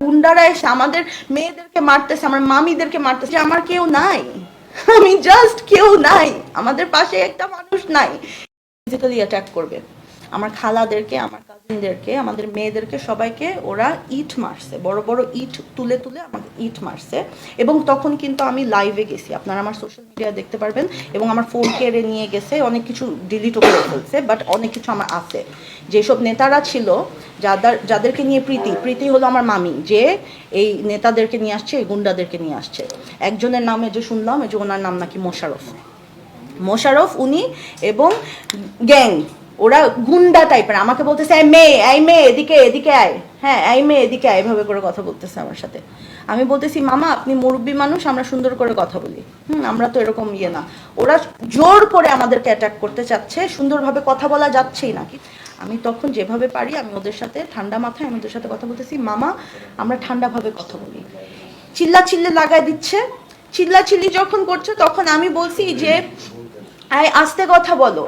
গুন্ডারা এসে আমাদের মেয়েদেরকে মারতেছে, আমার মামিদেরকে মারতেছে। আমার কেউ নাই। আমি জাস্ট কেউ নাই। আমাদের পাশে একটা মানুষ নাই। ফিজিক্যালি অ্যাটাক করবে। আমার খালাদেরকে, আমার কাজিনদেরকে আমাদের মেয়েদেরকে সবাইকে ওরা ইট মারছে, বড় বড় ইট তুলে তুলে আমাকে ইট মারছে। এবং তখন কিন্তু আমি লাইভে গেছি। আপনারা আমার সোশ্যাল মিডিয়া দেখতে পারবেন। এবং আমার ফোন কেড়ে নিয়ে গেছে, অনেক কিছু ডিলিটও করে ফেলছে বাট অনেক কিছু আমার আছে। যেসব নেতারা ছিল, যাদের, যাদেরকে নিয়ে প্রীতি প্রীতি হলো আমার মামি, যে এই নেতাদেরকে নিয়ে আসছে, এই গুন্ডাদেরকে নিয়ে আসছে। একজনের নামে যে শুনলাম, এই যে ওনার নাম নাকি মোশারফ মোশারফ উনি এবং গ্যাং ওরা গুন্ডা টাইপের আমাকে বলতেছে, এই মেয়ে এই মেয়ে, এদিকে এদিকে আয়। হ্যাঁ এই মেয়ে, এদিকে আয়। এভাবে করে কথা বলতেছে আমার সাথে। আমি বলতেছি, মামা, আপনি মুরব্বী মানুষ, আমরা সুন্দর করে কথা বলি। হুম, আমরা তো এরকম ইয়ে না। ওরা জোর করে আমাদেরকে অ্যাটাক করতে চাচ্ছে, সুন্দরভাবে কথা বলা যাচ্ছেই না আমি তখন যেভাবে পারি, আমি ওদের সাথে ঠান্ডা মাথায়, আমি ওদের সাথে কথা বলতেছি, মামা, আমরা ঠান্ডাভাবে কথা বলি। চিল্লা চিল্লে লাগাই দিচ্ছে। চিল্লা চিল্লি যখন করছে, তখন আমি বলছি যে আয় আস্তে কথা বলো।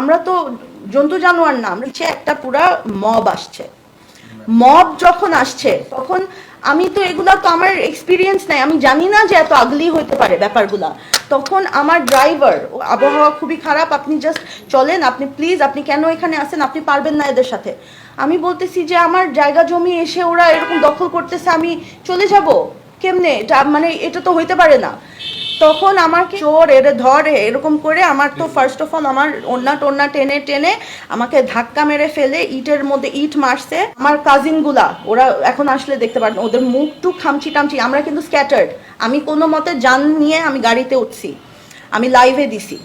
আমরা তো জন্তু জানোয়ার না, আমরা হচ্ছে একটা পুরা মব আসছে। মব যখন আসছে, তখন আমি তো এগুলা তো আমার এক্সপিরিয়েন্স নাই, আমি জানি না যে এত আগলি হতে পারে ব্যাপারগুলা। তখন আমার ড্রাইভার আবহাওয়া খুবই খারাপ, আপনি জাস্ট চলেন, আপনি প্লিজ আপনি কেন এখানে আসেন আপনি পারবেন না এদের সাথে। আমি বলতেছি যে আমার জায়গা জমি এসে ওরা এরকম দখল করতেছে, আমি চলে যাব। কেমনে? মানে এটা তো হইতে পারে না। তখন আমার চোর এর ধরে এরকম করে আমার তো ফার্স্ট অফ অল আমার ওন্না টোন্না টেনে টেনে আমাকে ধাক্কা মেরে ফেলে ইটের মধ্যে ইট মারছে। আমার কাজিনগুলা ওরা এখন আসলে দেখতে পারেন ওদের মুখ টুক খামচি টামচি আমরা কিন্তু স্ক্যাটার্ড আমি কোনো মতে যান নিয়ে আমি গাড়িতে উঠছি আমি লাইভে দিছি।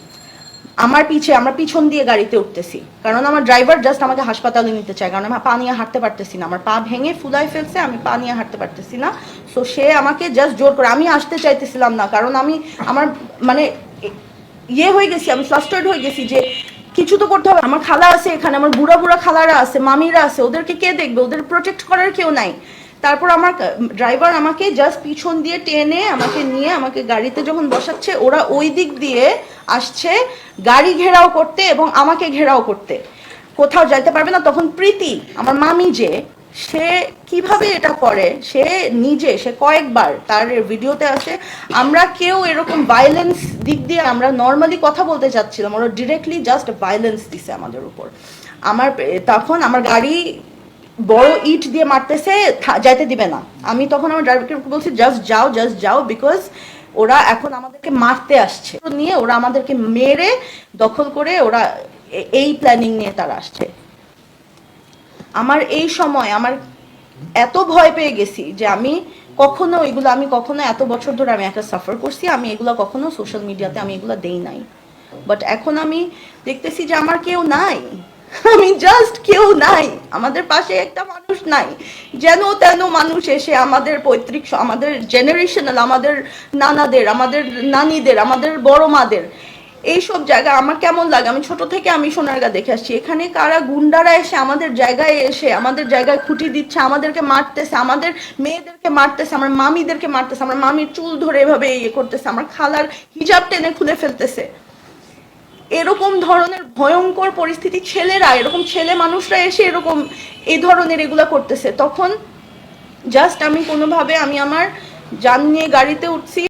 আমার পিছে, আমরা পিছন দিয়ে গাড়িতে উঠতেছি। কারণ আমার ড্রাইভার জাস্ট আমাকে হাসপাতালে নিতে চায়, কারণ আমি পা নিয়ে হাঁটতে পারতেছি না। আমার পা ভেঙে ফুলাই ফেলছে, আমি পা নিয়ে হাঁটতে পারতেছি না। সো সে আমাকে জাস্ট জোর করে, আমি আসতে চাইতেছিলাম না, কারণ আমি আমার মানে ইয়ে হয়ে গেছি, আমি ফ্লাস্টার্ড হয়ে গেছি যে কিছু তো করতে হবে। আমার খালা আছে এখানে, আমার বুড়া বুড়া খালারা আছে, মামিরা আছে, ওদেরকে কে দেখবে? ওদের প্রোটেক্ট করার কেউ নাই। তারপর আমার ড্রাইভার আমাকে জাস্ট পিছন দিয়ে টেনে আমাকে নিয়ে আমাকে গাড়িতে যখন বসাচ্ছে, ওরা ওই দিক দিয়ে আসছে গাড়ি ঘেরাও করতে এবং আমাকে ঘেরাও করতে। কোথাও যাইতে পারবে না। তখন প্রীতি, আমার মামি যে, সে কীভাবে এটা করে? সে নিজে, সে কয়েকবার তার ভিডিওতে আছে আমরা কেউ এরকম ভায়োলেন্স দিক দিয়ে আমরা নর্মালি কথা বলতে চাচ্ছিলাম। ওরা ডিরেক্টলি জাস্ট ভায়োলেন্স দিছে আমাদের উপর। আমার তখন আমার গাড়ি বড় ইট দিয়ে মারতেছে যাইতে দিবে না। আমি তখন আমার ড্রাইভারকে বলছি জাস্ট যাও জাস্ট যাও বিকজ ওরা এখন আমাদেরকে মারতে আসছে। নিয়ে ওরা আমাদেরকে মেরে, দখল করে ওরা এই প্ল্যানিং নিয়ে তারা আসছে। আমার এই সময় আমার এত ভয় পেয়ে গেছি যে আমি কখনো এগুলো, আমি কখনো এত বছর ধরে আমি একটা সাফার করছি, আমি এগুলো কখনো সোশ্যাল মিডিয়াতে আমি এগুলো দেই নাই। বাট এখন আমি দেখতেছি যে আমার কেউ নাই। আমি জাস্ট কেউ নাই। আমাদের পাশে একটা মানুষ নাই। যেন তেন মানুষ এসে আমাদের পৈতৃক আমাদের জেনারেশনাল আমাদের নানাদের, আমাদের নানিদের, আমাদের বড় মাদের, এইসব জায়গা আমার কেমন লাগে? আমি ছোট থেকে আমি সোনারগা দেখে আসছি। এখানে কারা গুন্ডারা এসে আমাদের জায়গায় এসে, আমাদের জায়গায় খুঁটি দিচ্ছে, আমাদেরকে মারতেছে, আমাদের মেয়েদেরকে মারতেছে, আমার মামিদেরকে মারতেছে, আমার মামির চুল ধরে এভাবে ইয়ে করতেছে, আমার খালার হিজাব টেনে খুলে ফেলতেছে। এরকম ধরনের ভয়ঙ্কর পরিস্থিতি ছেলেরা, এরকম ছেলে মানুষরা এসে এরকম এই ধরনের এগুলা করতেছে। তখন জাস্ট আমি কোনোভাবে আমি আমার যান নিয়ে গাড়িতে উঠছি।